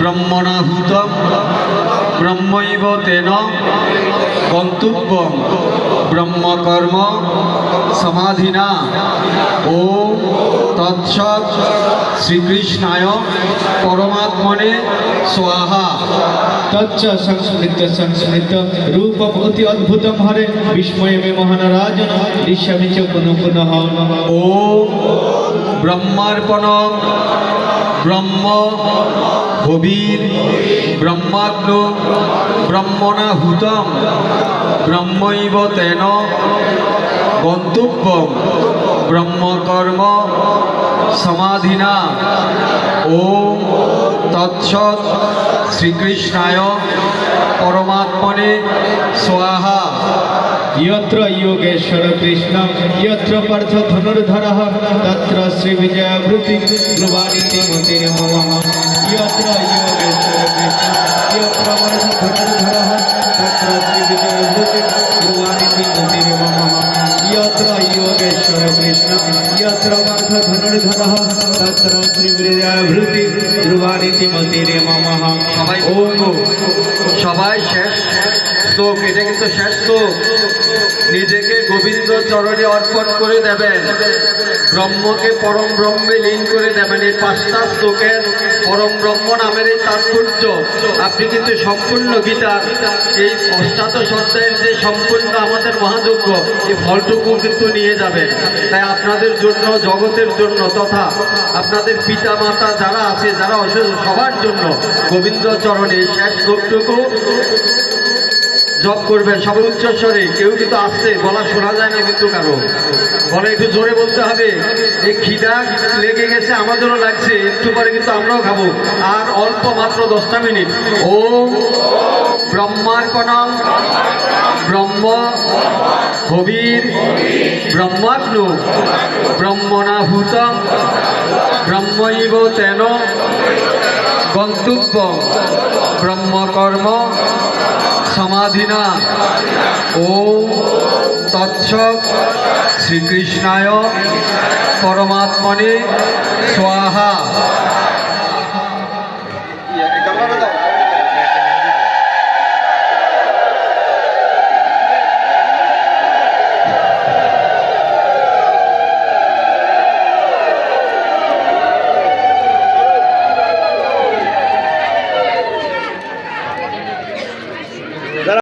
ব্রহ্মণাহুতম ব্রহ্মৈব তেন গন্তব্য ব্রহ্মকর্ম সমাধিনা। ও তৎসৎ শ্রীকৃষ্ণায় পরমাত্মনে স্বাহা। তচ্চ সংস্মৃত সংস্মৃত রূপম অতি অদ্ভুতম হরে বিস্ময় মে মহানরাজন দৃশ্যমি চ পুনঃ পুনঃ ও ব্রহ্মার্পণ ব্রহ্ম হবির ব্রহ্মাগ্ন ব্রহ্মণা হুতম ব্রহ্মৈব তেন গন্তব্য ব্রহ্মকর্ম সমাধি না ও তৎস শ্রীকৃষ্ণায় পরমাত্মনে স্বাহা। ইয়ত্র যোগেশ্বর কৃষ্ণ, ইয়ত্র পার্থ ধনুর্ধর, তত্র শ্রীবিজয়াবৃতি ধ্রুবানীতি মন্দির মম। প্রিয়ত্র প্রিয়ত্র মানে সব ধরাতে ধরা হয় তত্র শ্রী বিজয় হতে গুরুবারিতি মন্দির মহাম প্রিয়ত্র যোগেশ্বর কৃষ্ণ প্রিয়ত্র অর্থ ধনুর ধর তত্র শ্রী বিজয় ভৃতি গুরুবারিতি মন্দিরে সবাই শেষ শ্লোক এটা কিন্তু শেষ শ্লোক নিজেকে গোবিন্দ চরণে অর্পণ করে দেবেন। ব্রহ্মকে পরম ব্রহ্মে লীন করে দেবেন। এই পাঁচটা শ্লোকের পরম ব্রহ্ম নামের এই তাৎপর্য। আপনি কিন্তু সম্পূর্ণ গীতার এই অষ্টাদশ অধ্যায়ের যে সম্পূর্ণ আমাদের মহাযজ্ঞ, এই ফলটুকু কিন্তু নিয়ে যাবে। তাই আপনাদের জন্য, জগতের জন্য তথা আপনাদের পিতা মাতা যারা আছে, যারা অসুস্থ, সবার জন্য গোবিন্দ চরণে শেষ শ্লোকটুকু জপ করবেন, সবাই উচ্চস্বরে কেউ কিন্তু আসতে বলা শোনা যায় না কিন্তু কারও। বলে একটু জোরে বলতে হবে এই খিদা লেগে গেছে, আমাদেরও লাগছে, একটু পরে কিন্তু আমরাও খাব। আর অল্প মাত্র দশটা মিনিট। ও ব্রহ্মার্পণম ব্রহ্ম হবির ব্রহ্মাগ্ন ব্রহ্মণাভূতম ব্রহ্মৈব তেন গন্তব্য ব্রহ্মকর্ম সমাধিনা। ও তৎসব শ্রীকৃষ্ণায় পরমাত্মনে স্বাহা।